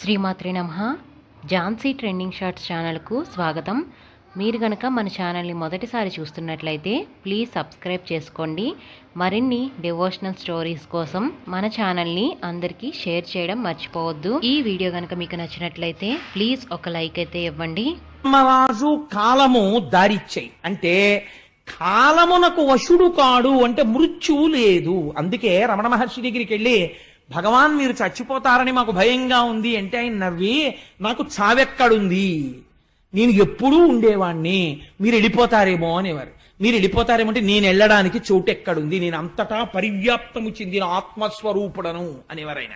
శ్రీమాత్రి నమ. Jhansi trending shorts ఛానల్కు స్వాగతం. మీరు గనక మన ఛానల్ని మొదటిసారి చూస్తున్నట్లయితే ప్లీజ్ సబ్స్క్రైబ్ చేసుకోండి. మరిన్ని డివోషనల్ స్టోరీస్ కోసం మన ఛానల్ని అందరికీ షేర్ చేయడం మర్చిపోవద్దు. ఈ వీడియో గనక మీకు నచ్చినట్లయితే ప్లీజ్ ఒక లైక్ అయితే ఇవ్వండి. రాజు కాలము దారిచ్చాయి. అంటే కాలమునకు వశుడు కాడు అంటే మృత్యువు లేదు. అందుకే రమణ మహర్షి దగ్గరికి వెళ్ళి భగవాన్ మీరు చచ్చిపోతారని మాకు భయంగా ఉంది అంటే ఆయన నవ్వి నాకు చావెక్కడుంది? నేను ఎప్పుడూ ఉండేవాణ్ణి. మీరు వెళ్ళిపోతారేమో అనేవారు. మీరు వెళ్ళిపోతారేమో అంటే నేను వెళ్ళడానికి చోటు ఎక్కడుంది నేను అంతటా పరివ్యాప్తము చెందిన ఆత్మస్వరూపుడను అనేవారు ఆయన.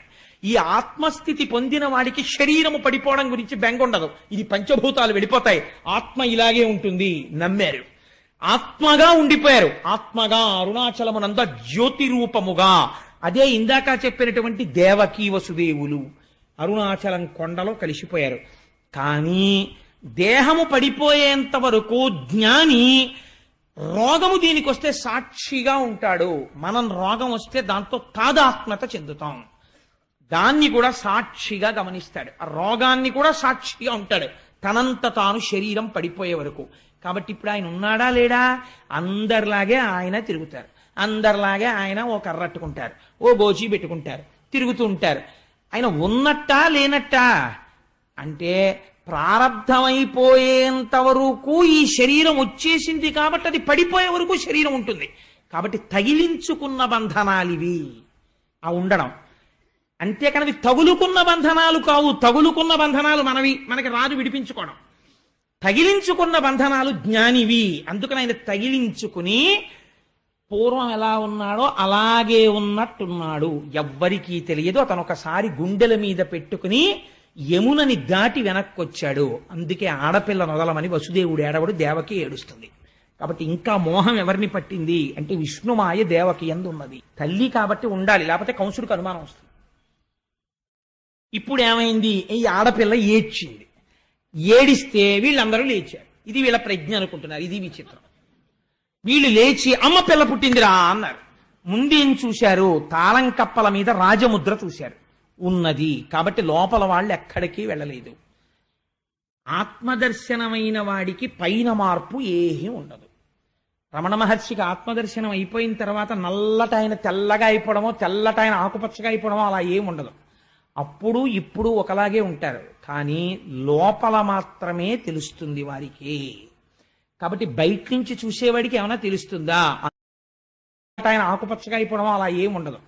ఈ ఆత్మస్థితి పొందిన వాడికి శరీరము పడిపోవడం గురించి బెంగ ఉండదు. ఇది పంచభూతాలు వెళ్ళిపోతాయి. ఆత్మ ఇలాగే ఉంటుంది. నమ్మారు. ఆత్మగా ఉండిపోయారు. ఆత్మగా అరుణాచలమునంద జ్యోతి రూపముగా అదే ఇందాక చెప్పినటువంటి దేవకీ వసుదేవులు అరుణాచలం కొండలో కలిసిపోయారు. కానీ దేహము పడిపోయేంత వరకు జ్ఞాని రోగము దీనికి వస్తే సాక్షిగా ఉంటాడు. మనం రోగం వస్తే దాంతో తాదాత్మత చెందుతాం. దాన్ని కూడా సాక్షిగా గమనిస్తాడు. ఆ రోగాన్ని కూడా సాక్షిగా ఉంటాడు. తనంత తాను శరీరం పడిపోయే వరకు. కాబట్టి ఇప్పుడు ఆయన ఉన్నాడా లేడా? అందరిలాగే ఆయన తిరుగుతారు. అందరిలాగే ఆయన ఓ కర్రట్టుకుంటారు ఓ బోజీ పెట్టుకుంటారు తిరుగుతూ ఉంటారు. ఆయన ఉన్నట్టా లేనట్టా? అంటే ప్రారంధమైపోయేంత వరకు ఈ శరీరం వచ్చేసింది కాబట్టి అది పడిపోయే వరకు శరీరం ఉంటుంది. కాబట్టి తగిలించుకున్న బంధనాలివి ఆ ఉండడం. అంతేకాని తగులుకున్న బంధనాలు కావు. తగులుకున్న బంధనాలు మనవి మనకి రాదు విడిపించుకోవడం. తగిలించుకున్న బంధనాలు జ్ఞానివి. అందుకని ఆయన తగిలించుకుని పూర్వం ఎలా ఉన్నాడో అలాగే ఉన్నట్టున్నాడు. ఎవ్వరికీ తెలియదు. అతను ఒకసారి గుండెల మీద పెట్టుకుని యమునని దాటి వెనక్కి వచ్చాడు అందుకే ఆడపిల్ల నొదలమని వసుదేవుడు ఏడవడు దేవకి ఏడుస్తుంది. కాబట్టి ఇంకా మోహం ఎవరిని పట్టింది? అంటే విష్ణుమాయ దేవకి ఎందు ఉన్నది తల్లి కాబట్టి ఉండాలి లేకపోతే కంసుడికి అనుమానం వస్తుంది. ఇప్పుడు ఏమైంది ఈ ఆడపిల్ల ఏడ్చింది. ఏడిస్తే వీళ్ళందరూ లేచారు. ఇది వీళ్ళ ప్రజ్ఞ అనుకుంటున్నారు. ఇది విచిత్రం. వీళ్ళు లేచి అమ్మ పిల్ల పుట్టిందిరా అన్నారు. ముందేం చూశారు? తాళం కప్పల మీద రాజముద్ర చూశారు. ఉన్నది. కాబట్టి లోపల వాళ్ళు ఎక్కడికి వెళ్ళలేదు. ఆత్మదర్శనమైన వాడికి పైన మార్పు ఏమీ ఉండదు. రమణ మహర్షికి ఆత్మదర్శనం అయిపోయిన తర్వాత నల్లటైన తెల్లగా అయిపోవడమో తెల్లటైన ఆకుపచ్చగా అయిపోవడమో అలా ఏమి ఉండదు. అప్పుడు ఇప్పుడు ఒకలాగే ఉంటారు. కానీ లోపల మాత్రమే తెలుస్తుంది వారికి. కాబట్టి బయట నుంచి చూసేవాడికి ఏమైనా తెలుస్తుందా? ఆయన ఆకుపచ్చగా అయిపోవడం అలా ఏం ఉండదు.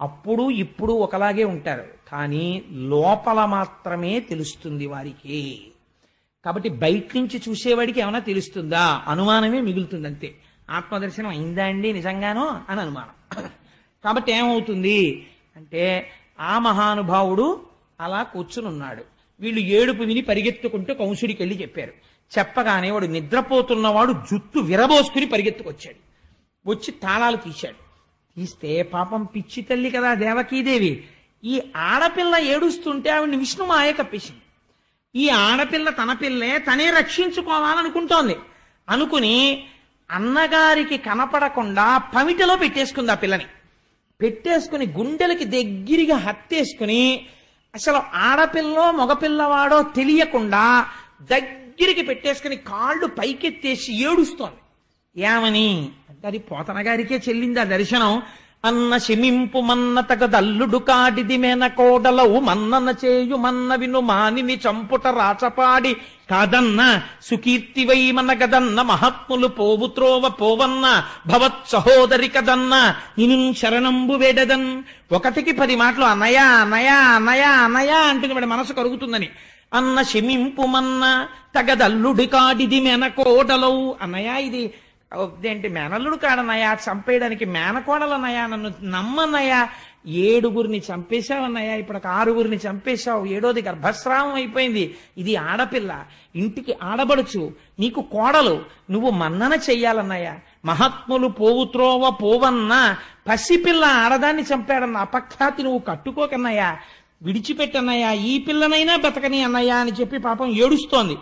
అప్పుడు ఇప్పుడు ఒకలాగే ఉంటారు. కానీ లోపల మాత్రమే తెలుస్తుంది వారికి. కాబట్టి బయట నుంచి చూసేవాడికి ఏమైనా తెలుస్తుందా? అనుమానమే మిగులుతుంది అంతే ఆత్మదర్శనం అయిందా అండి నిజంగానో అని అనుమానం. కాబట్టి ఏమవుతుంది? అంటే ఆ మహానుభావుడు అలా కూర్చుని ఉన్నాడు వీళ్ళు ఏడుపు విని పరిగెత్తుకుంటూ కంసుడికి వెళ్ళి చెప్పారు. చెప్పగానే వాడు నిద్రపోతున్నవాడు జుట్టు విరబోసుకుని పరిగెత్తుకొచ్చాడు. వచ్చి తాళాలు తీశాడు. తీస్తే పాపం పిచ్చి తల్లి కదా దేవకీదేవి. ఈ ఆడపిల్ల ఏడుస్తుంటే ఆవిడ్ని విష్ణుమాయ కప్పేసింది. ఈ ఆడపిల్ల తన పిల్లే తనే రక్షించుకోవాలనుకుంటోంది. అనుకుని అన్నగారికి కనపడకుండా పమిటలో పెట్టేసుకుంది ఆ పిల్లని. పెట్టేసుకుని గుండెలకి దగ్గరగా హత్తేసుకుని అసలు ఆడపిల్లో మగపిల్లవాడో తెలియకుండా దగ్గరికి పెట్టేసుకుని కాళ్ళు పైకెత్తేసి ఏడుస్తోంది. ఏమని? అంటే అది పోతన గారికే చెల్లింది ఆ దర్శనం. అన్న శమింపు మన్న తగదల్లుడు కాడిది మేన కోడలవు మన్నన చేయు మన్న విను మానిని చంపుట రాచపాడి. కాదన్న సుకీర్తివై మన మహాత్ములు పోవు త్రోవ పోవన్న భవత్ సహోదరి కదన్న నిను శరణంబు వేడదన్. ఒకటికి పది మాటలు అనయా అనయా అనయా అనయా అంటుంది. వాడి మనసు కరుగుతుందని. అన్న శమింపుమన్న తగదల్లుడి కాడిది మెనకోడలవు. అన్నయ్య ఇది ఏంటి మేనల్లుడు కాడనయ్యా చంపేయడానికి మేనకోడలన్నయ్యా నన్ను నమ్మన్నయ్యా ఏడుగురిని చంపేశావన్నయ్యా ఇప్పుడు ఆరుగురిని చంపేశావు. ఏడోది గర్భస్రావం అయిపోయింది. ఇది ఆడపిల్ల. ఇంటికి ఆడబడుచు. నీకు కోడలు. నువ్వు మన్నన చెయ్యాలన్నయ్యా మహాత్ములు పోవుత్రోవ పోవన్న. పసిపిల్ల ఆడదాన్ని చంపాడన్న అపఖ్యాతి నువ్వు కట్టుకోకన్నయ్యా విడిచిపెట్టన్నయ్యా ఈ పిల్లనైనా బతకని అన్నయ్యా అని చెప్పి పాపం ఏడుస్తోంది.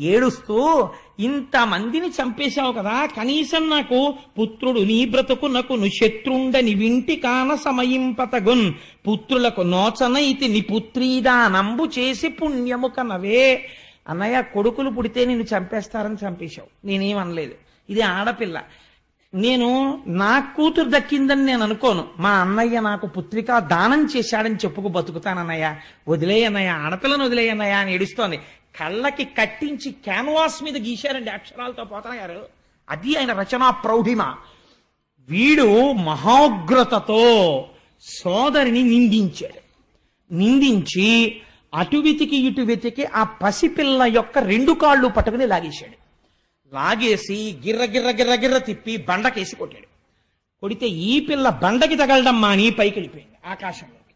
ఏడుస్తూ ఇంతమందిని చంపేశావు కదా కనీసం నాకు పుత్రుడు నీ బ్రతుకునకును శత్రుండని వింటి కాన సమయింపతగున్. పుత్రులకు నోచనైతి ని పుత్రీదానంబు చేసి పుణ్యము కనవే. అన్నయ్య కొడుకులు పుడితే నిన్ను చంపేస్తారని చంపేశావు. నేనేమనలేదు. ఇది ఆడపిల్ల. నేను నా కూతురు దక్కిందని నేను అనుకోను. మా అన్నయ్య నాకు పుత్రిక దానం చేశాడని చెప్పుకు బతుకుతానన్నయ్య. వదిలేయన్నయ్య ఆడపిల్లను వదిలేయన్నయ్య అని ఏడుస్తోంది. కళ్ళకి కట్టించి క్యాన్వాస్ మీద గీశారండి అక్షరాలతో పోతన గారు. అది ఆయన రచనా ప్రౌఢిమ. వీడు మహోగ్రతతో సోదరిని నిందించాడు. నిందించి అటు వెతికి ఇటు వెతికి ఆ పసిపిల్ల యొక్క రెండు కాళ్ళు పట్టుకుని లాగేశాడు. లాగేసి గిర్ర గిర్ర గిర్ర గిర్ర తిప్పి బండకేసి కొట్టాడు. కొడితే ఈ పిల్ల బండకి తగలడం మాని పైకి వెళ్ళిపోయింది ఆకాశంలోకి.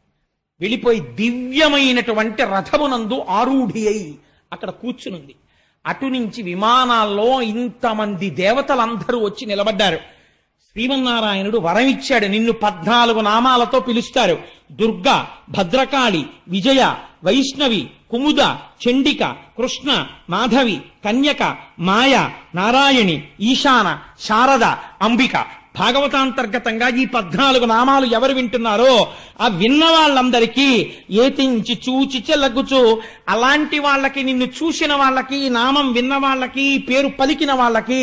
వెళ్ళిపోయి దివ్యమైనటువంటి రథమునందు ఆరూఢి అయి అక్కడ కూర్చునుంది. అటు నుంచి విమానాల్లో ఇంతమంది దేవతలందరూ వచ్చి నిలబడ్డారు. శ్రీమన్నారాయణుడు వరం ఇచ్చాడు నిన్ను పద్నాలుగు నామాలతో పిలుస్తారు. దుర్గా భద్రకాళి విజయ వైష్ణవి కుముద చండిక కృష్ణ మాధవి కన్యక మాయ నారాయణి ఈశాన శారద అంబిక భాగవతాంతర్గతంగా ఈ పద్నాలుగు నామాలు ఎవరు వింటున్నారో ఆ విన్న వాళ్ళందరికీ ఏతించి చూచి చెల్లగుచు అలాంటి వాళ్ళకి నిన్ను చూసిన వాళ్ళకి నామం విన్న వాళ్ళకి పేరు పలికిన వాళ్ళకి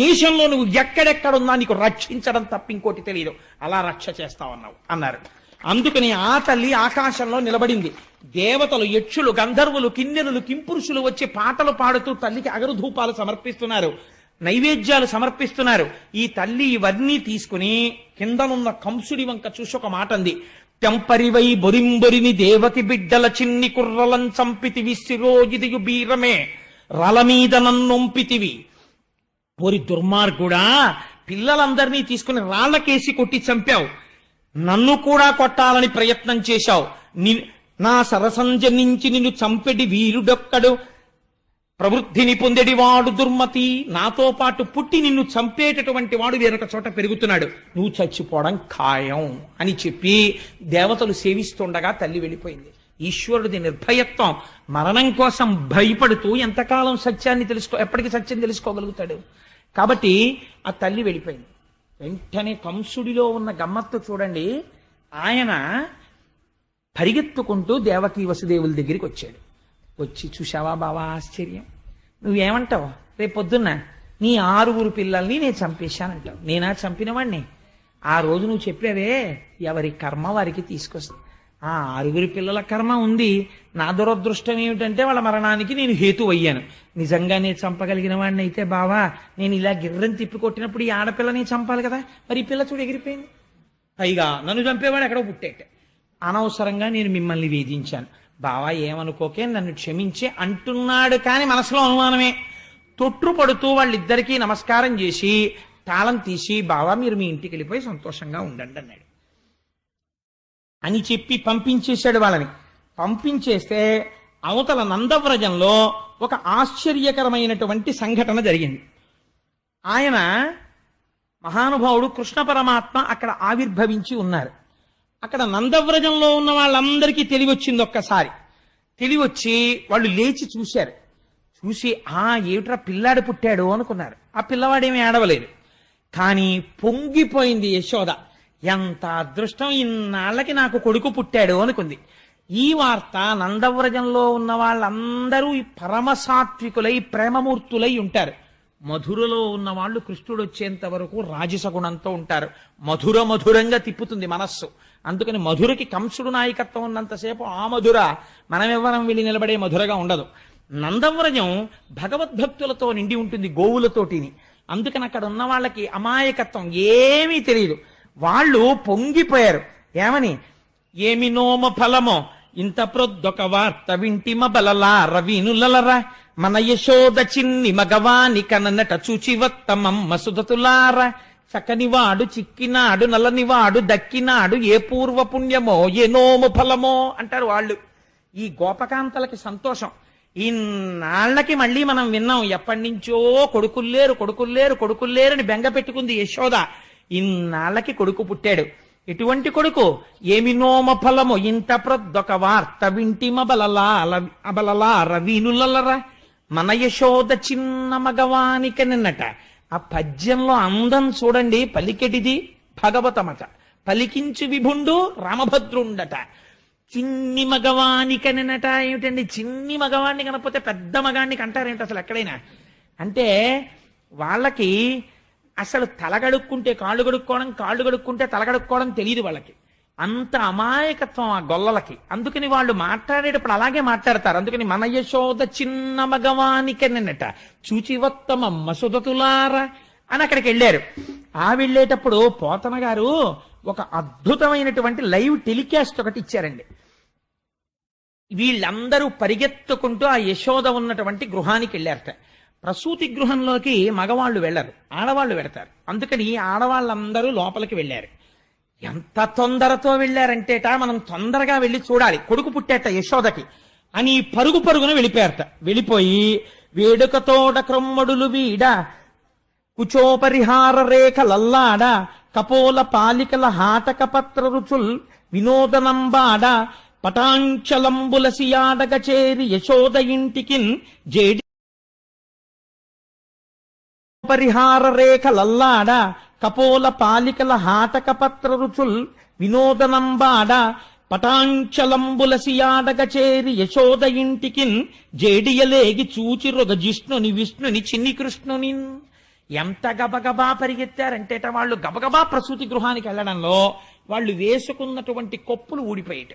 దేశంలో నువ్వు ఎక్కడెక్కడున్నా నీకు రక్షించడం తప్ప ఇంకోటి తెలియదు అలా రక్ష చేస్తావన్నావు అన్నారు. అందుకని ఆ తల్లి ఆకాశంలో నిలబడింది. దేవతలు యక్షులు గంధర్వులు కిన్నెరులు కింపురుషులు వచ్చి పాటలు పాడుతూ తల్లికి అగరుధూపాలు సమర్పిస్తున్నారు. నైవేద్యాలు సమర్పిస్తున్నారు. ఈ తల్లి ఇవన్నీ తీసుకుని కిందనున్న కంసుడి వంక చూసి ఒక మాట అంది. తెంపరివై బొరింబొరిని దేవతి బిడ్డల చిన్ని కుర్రలం చంపితివి శిరోజిదియు బీరమే. రలమీద నన్నొంపితివి. ఓరి దుర్మార్గుడా పిల్లలందరినీ తీసుకుని రాళ్ళకేసి కొట్టి చంపావు. నన్ను కూడా కొట్టాలని ప్రయత్నం చేశావు. ని- నా సరసంజ నుంచి నిన్ను చంపెడి వీరుడొక్కడు. ప్రవృద్ధిని పొందెడివాడు దుర్మతి. నాతో పాటు పుట్టి నిన్ను చంపేటటువంటి వాడు వేరొక చోట పెరుగుతున్నాడు. నువ్వు చచ్చిపోవడం ఖాయం అని చెప్పి దేవతలు సేవిస్తుండగా తల్లి వెళ్ళిపోయింది. ఈశ్వరుడిది నిర్భయత్వం. మరణం కోసం భయపడుతూ ఎంతకాలం సత్యాన్ని తెలుసుకో ఎప్పటికి సత్యం తెలుసుకోగలుగుతాడు. కాబట్టి ఆ తల్లి వెళ్ళిపోయింది. వెంటనే కంసుడిలో ఉన్న గమ్మత్తు చూడండి. ఆయన పరిగెత్తుకుంటూ దేవకీ వసుదేవుల దగ్గరికి వచ్చాడు. వచ్చి చూశావా బావా ఆశ్చర్యం. నువ్వేమంటావు? రేపు పొద్దున్న నీ ఆరుగురు పిల్లల్ని నేను చంపేశానంటావు. నేనా చంపినవాణ్ణి? ఆ రోజు నువ్వు చెప్పావే ఎవరి కర్మ వారికి తీసుకొస్తుంది. ఆ ఆరుగురి పిల్లల కర్మ ఉంది. నా దురదృష్టం ఏమిటంటే వాళ్ళ మరణానికి నేను హేతు అయ్యాను నిజంగా నేను చంపగలిగిన వాడిని అయితే బావా నేను ఇలా గిర్రం తిప్పి కొట్టినప్పుడు ఈ ఆడపిల్లని చంపాలి కదా? మరి ఈ పిల్ల చూడు ఎగిరిపోయింది. పైగా నన్ను చంపేవాడు ఎక్కడో పుట్టేట. అనవసరంగా నేను మిమ్మల్ని వేధించాను. బావా ఏమనుకోకే నన్ను క్షమించే అంటున్నాడు కానీ మనసులో అనుమానమే. తొట్టు పడుతూ వాళ్ళిద్దరికీ నమస్కారం చేసి తాళం తీసి బావా మీరు మీ ఇంటికి వెళ్ళిపోయి సంతోషంగా ఉండండి అన్నాడు. అని చెప్పి పంపించేశాడు వాళ్ళని. పంపించేస్తే అవతల నందవ్రజంలో ఒక ఆశ్చర్యకరమైనటువంటి సంఘటన జరిగింది. ఆయన మహానుభావుడు కృష్ణ పరమాత్మ అక్కడ ఆవిర్భవించి ఉన్నారు. అక్కడ నందవ్రజంలో ఉన్న వాళ్ళందరికీ తెలివొచ్చింది ఒక్కసారి. తెలివొచ్చి వాళ్ళు లేచి చూశారు. చూసి ఆ ఏమిట్రా పిల్లాడు పుట్టాడు అనుకున్నారు. ఆ పిల్లవాడేమీ ఏడవలేదు. కానీ పొంగిపోయింది యశోద. ఎంత అదృష్టం ఇన్నాళ్ళకి నాకు కొడుకు పుట్టాడు అనుకుంది. ఈ వార్త నందవ్రజంలో ఉన్న వాళ్ళందరూ ఈ పరమసాత్వికులై ప్రేమమూర్తులై ఉంటారు. మధురలో ఉన్న వాళ్ళు కృష్ణుడు వచ్చేంత వరకు రాజసగుణంతో ఉంటారు. మధుర మధురంగా తిప్పుతుంది మనస్సు. అందుకని మధురకి కంసుడు నాయకత్వం ఉన్నంతసేపు ఆ మధుర మనమెవ్వరం వెళ్ళి నిలబడే మధురగా ఉండదు. నందవ్రజం భగవద్భక్తులతో నిండి ఉంటుంది గోవులతోటిని. అందుకని అక్కడ ఉన్న వాళ్ళకి అమాయకత్వం ఏమీ తెలియదు వాళ్ళు పొంగిపోయారు. ఏమని? ఏమి నోమ ఫలమో? ఇంత ప్రొద్దొక వార్త వింటిమ బలలా రవీనులలరా. మన యశోద చిన్ని మగవాని కననట చూచివత్తమమ్మ సుధతులారా. చక్కనివాడు చిక్కినాడు నల్లనివాడు దక్కినాడు ఏ పూర్వపుణ్యమో ఏ నోము ఫలమో అంటారు వాళ్ళు. ఈ గోపకాంతలకి సంతోషం. ఇన్నాళ్ళకి మళ్ళీ మనం విన్నాం ఎప్పటి నుంచో కొడుకుల్లేరు కొడుకుల్లేరు కొడుకుల్లేరని బెంగ పెట్టుకుంది యశోద. ఇన్నాళ్ళకి కొడుకు పుట్టాడు. ఎటువంటి కొడుకు ఏమి నోమ ఫలము? ఇంత ప్రొద్దొక వార్త వింటిమ బలలా అబలలా రవీనులరా మన యశోద చిన్న మగవానిక నిన్నట. ఆ పద్యంలో అందం చూడండి పలికెటిది భగవతమట. పలికించు విభుండు రామభద్రుండట. చిన్ని మగవానికనట ఏమిటండి? చిన్ని మగవాణ్ణి కనపోతే పెద్ద మగాణ్ణి కంటారేమిటి అసలు ఎక్కడైనా? అంటే వాళ్ళకి అసలు తలగడుక్కుంటే కాళ్ళు కడుక్కోవడం కాళ్ళు కడుక్కుంటే తలగడుక్కోవడం తెలియదు వాళ్ళకి. అంత అమాయకత్వం ఆ గొల్లలకి. అందుకని వాళ్ళు మాట్లాడేటప్పుడు అలాగే మాట్లాడతారు. అందుకని మన యశోద చిన్న మగవానికనట చూచివత్తమ మసుదతులారా అని అక్కడికి వెళ్ళారు. ఆ వెళ్ళేటప్పుడు పోతన గారు ఒక అద్భుతమైనటువంటి లైవ్ టెలికాస్ట్ ఒకటి ఇచ్చారండి. వీళ్ళందరూ పరిగెత్తుకుంటూ ఆ యశోద ఉన్నటువంటి గృహానికి వెళ్ళారట. ప్రసూతి గృహంలోకి మగవాళ్ళు వెళ్ళరు ఆడవాళ్ళు వెడతారు. అందుకని ఆడవాళ్ళందరూ లోపలికి వెళ్ళారు. ఎంత తొందరతో వెళ్ళారంటేట మనం తొందరగా వెళ్ళి చూడాలి. కొడుకు పుట్టేట యశోదకి. అని పరుగు పరుగున వెళ్ళిపోయారట. వెళ్ళిపోయి వేడుకతోడ క్రొమ్మడులు వీడ కుచోపరిహార రేఖలల్లాడ కపోల పాలికల హాటక పత్ర రుచుల్ వినోదనంబాడ పటాంచలంబుల సియాడగ చేరి యశోద ఇంటికిన్ జేడి పరిహార రేఖలల్లాడ కపోల పాలికల హాటక పత్ర రుచుల్ వినోదనంబాడ పటాంచలంబులసియాడగ చేరి యశోద ఇంటికిన్ జేడియలేగి చూచి రొగ జిష్ణుని విష్ణుని చిన్ని కృష్ణుని ఎంత గబగబా పరిగెత్తారంటేట వాళ్ళు గబగబా ప్రసూతి గృహానికి వెళ్ళడంలో వాళ్ళు వేసుకున్నటువంటి కొప్పులు ఊడిపోయేట.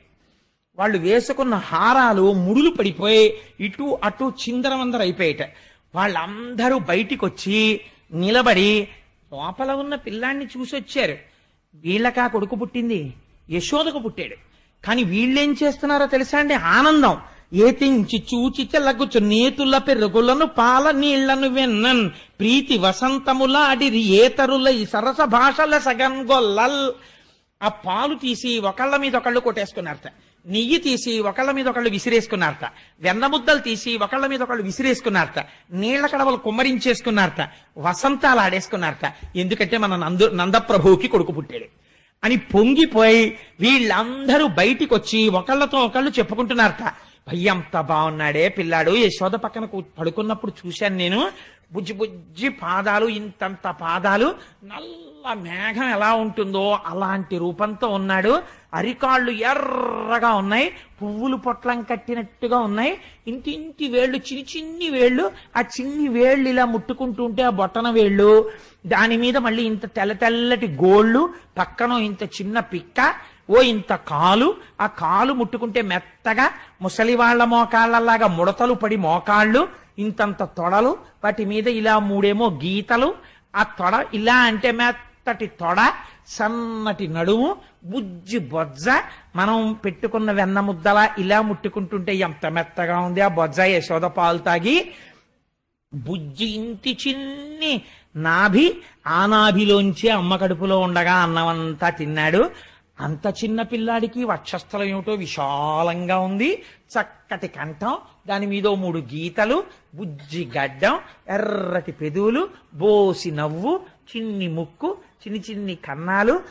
వాళ్ళు వేసుకున్న హారాలు ముడులు పడిపోయి ఇటు అటు చిందరవందర అయిపోయేట వాళ్ళందరూ బయటికి వచ్చి నిలబడి లోపల ఉన్న పిల్లాన్ని చూసి వచ్చారు వీళ్ళకా కొడుకు పుట్టింది యశోదకు పుట్టాడు. కానీ వీళ్ళేం చేస్తున్నారో తెలుసా అండి? ఆనందం. ఏతించి చూచి చెల్లగుచ్చు నేతుల పెరుగులను పాల నీళ్ళను వెన్నన్. ప్రీతి వసంతముల అడి ఏతరుల ఈ సరస భాషల సగం గొల్లల్. ఆ పాలు తీసి ఒకళ్ళ మీద ఒకళ్ళు కొట్టేసుకున్నారట నెయ్యి తీసి ఒకళ్ళ మీద ఒకళ్ళు విసిరేసుకున్నారట. వెన్న ముద్దలు తీసి ఒకళ్ళ మీద ఒకళ్ళు విసిరేసుకున్నారట. నీళ్ళ కడవలు కుమ్మరించేసుకున్నారట. వసంతాలు ఆడేసుకున్నారట. ఎందుకంటే మన నందు నందప్రభువుకి కొడుకు పుట్టాడు. అని పొంగిపోయి వీళ్ళందరూ బయటికి వచ్చి ఒకళ్ళతో ఒకళ్ళు చెప్పుకుంటున్నారట. భయ్యంత బాగున్నాడే పిల్లాడు. యశోద పక్కన పడుకున్నప్పుడు చూశాను నేను. బుజ్జి బుజ్జి పాదాలు ఇంతంత పాదాలు నల్ల మేఘం ఎలా ఉంటుందో అలాంటి రూపంతో ఉన్నాడు. అరికాళ్ళు ఎర్రగా ఉన్నాయి పువ్వులు పొట్లం కట్టినట్టుగా ఉన్నాయి. ఇంటి ఇంటి వేళ్ళు చిన్ని చిన్ని వేళ్ళు ఆ చిన్ని వేళ్ళు ఇలా ముట్టుకుంటూ ఉంటే ఆ బొట్టన వేళ్ళు దాని మీద మళ్ళీ ఇంత తెల్ల తెల్లటి గోళ్ళు పక్కన ఇంత చిన్న పిక్క ఓ ఇంత కాలు ఆ కాలు ముట్టుకుంటే మెత్తగా ముసలి వాళ్ళ మోకాళ్ళలాగా ముడతలు పడి మోకాళ్ళు ఇంతంత తొడలు వాటి మీద ఇలా మూడేమో గీతలు ఆ తొడ ఇలా అంటే మెత్తటి తొడ సన్నటి నడుము బుజ్జి బొజ్జ మనం పెట్టుకున్న వెన్న ముద్దలా ఇలా ముట్టుకుంటుంటే ఎంత మెత్తగా ఉంది ఆ బొజ్జ యశోద పాలు తాగి బుజ్జి ఇంటి చిన్ని నాభి ఆ నాభిలోంచి అమ్మ కడుపులో ఉండగా అన్నమంతా తిన్నాడు. అంత చిన్న పిల్లాడికి వక్షస్థలం ఏమిటో విశాలంగా ఉంది. చక్కటి కంఠం దాని మీద మూడు గీతలు బుజ్జి గడ్డం ఎర్రటి పెదవులు బోసి నవ్వు చిన్ని ముక్కు చిన్ని చిన్ని కన్నాలు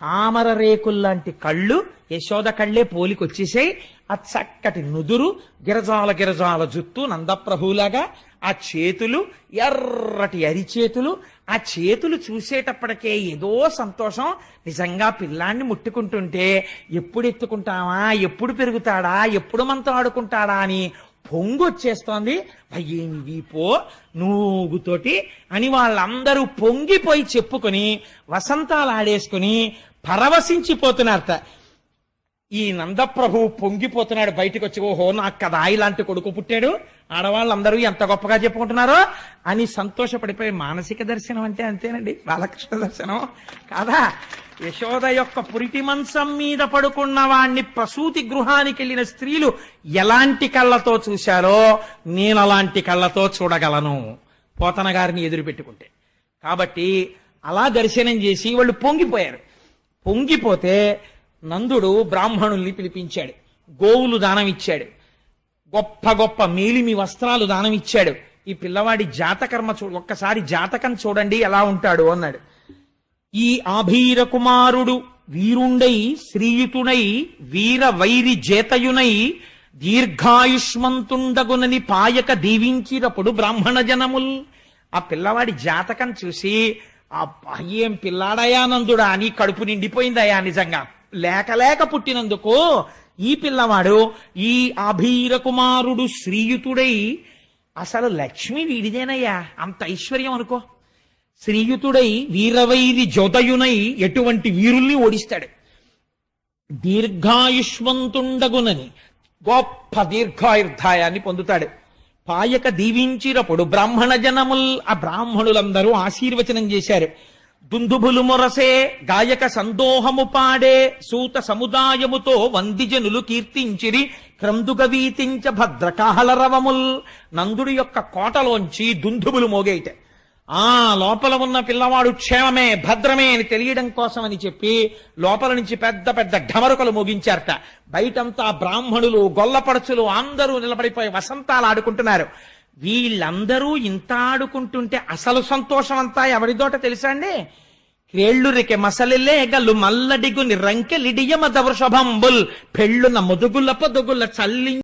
తామర రేకుల్లాంటి కళ్ళు యశోద కళ్ళే పోలికొచ్చేసాయి. ఆ చక్కటి నుదురు గిరజాల గిరజాల జుత్తు నందప్రభువులాగా ఆ చేతులు ఎర్రటి అరిచేతులు ఆ చేతులు చూసేటప్పటికే ఏదో సంతోషం. నిజంగా పిల్లాన్ని ముట్టుకుంటుంటే ఎప్పుడు ఎత్తుకుంటామా ఎప్పుడు పెరుగుతాడా? ఎప్పుడు మనతో ఆడుకుంటాడా అని పొంగు వచ్చేస్తోంది. పో. వీపో నూగుతోటి అని వాళ్ళందరూ పొంగిపోయి చెప్పుకొని వసంతాలు ఆడేసుకుని పరవశించిపోతున్నారట. ఈ నందప్రభు పొంగిపోతున్నాడు బయటకు వచ్చి ఓహో నాకు కదా ఇలాంటి కొడుకు పుట్టాడు. ఆడవాళ్ళందరూ ఎంత గొప్పగా చెప్పుకుంటున్నారో అని సంతోషపడిపోయి మానసిక దర్శనం అంటే అంతేనండి. బాలకృష్ణ దర్శనం కాదా? యశోద యొక్క పురిటి మంచం మీద పడుకున్న వాణ్ణి ప్రసూతి గృహానికి వెళ్ళిన స్త్రీలు ఎలాంటి కళ్ళతో చూశారో నేను అలాంటి కళ్ళతో చూడగలను. పోతన గారిని ఎదురు పెట్టుకుంటే. కాబట్టి అలా దర్శనం చేసి వాళ్ళు పొంగిపోయారు. పొంగిపోతే నందుడు బ్రాహ్మణుల్ని పిలిపించాడు. గోవులు దానమిచ్చాడు. గొప్ప గొప్ప మేలిమి వస్త్రాలు దానం ఇచ్చాడు ఈ పిల్లవాడి జాతకర్మ చూ ఒక్కసారి జాతకం చూడండి ఎలా ఉంటాడు అన్నాడు. ఈ ఆభీర కుమారుడు వీరుండై శ్రీయుతునై వీర వైరి జేతయునై దీర్ఘాయుష్మంతుండగునని పాయక దీవించినప్పుడు బ్రాహ్మణ జనముల్. ఆ పిల్లవాడి జాతకం చూసి ఆ ఏం పిల్లాడయా నందుడా అని కడుపు నిండిపోయిందయా నిజంగా? లేక లేక పుట్టినందుకు ఈ పిల్లవాడు ఈ అభీర కుమారుడు శ్రీయుతుడై అసలు లక్ష్మి వీడిదేనయ్యా? అంత ఐశ్వర్యం అనుకో. శ్రీయుతుడై వీరవైరి జోదయునై ఎటువంటి వీరుల్ని ఓడిస్తాడు. దీర్ఘాయుష్మంతుండగునని గొప్ప దీర్ఘాయుర్ధాయాన్ని పొందుతాడు. పాయక దీవించినప్పుడు బ్రాహ్మణ జనముల్ ఆ బ్రాహ్మణులందరూ ఆశీర్వచనం చేశారు. దుందుభులు మొరసే గాయక సందోహము పాడే సూత సముదాయముతో వందిజనులు కీర్తించిరి క్రందుగవీతించ భద్రకాహలరవముల్ నందుడి యొక్క కోటలోంచి దుందుబులు మోగేయట. ఆ లోపల ఉన్న పిల్లవాడు క్షేమమే భద్రమే అని తెలియడం కోసం అని చెప్పి లోపల నుంచి పెద్ద పెద్ద ఢమరుకలు మోగించారట. బయటంతా బ్రాహ్మణులు గొల్లపడుచులు అందరూ నిలబడిపోయి వసంతాలు ఆడుకుంటున్నారు. వీళ్ళందరూ ఇంత ఆడుకుంటుంటే అసలు సంతోషం అంతా ఎవరిదోట తెలుసా అండి క్రేళ్ళురికె మసలిలే గల్లు మల్లడిగుని రంకెలిడియమ దవృషభంబుల్ పెళ్ళున ముదుగుల పొదుగుల చల్లి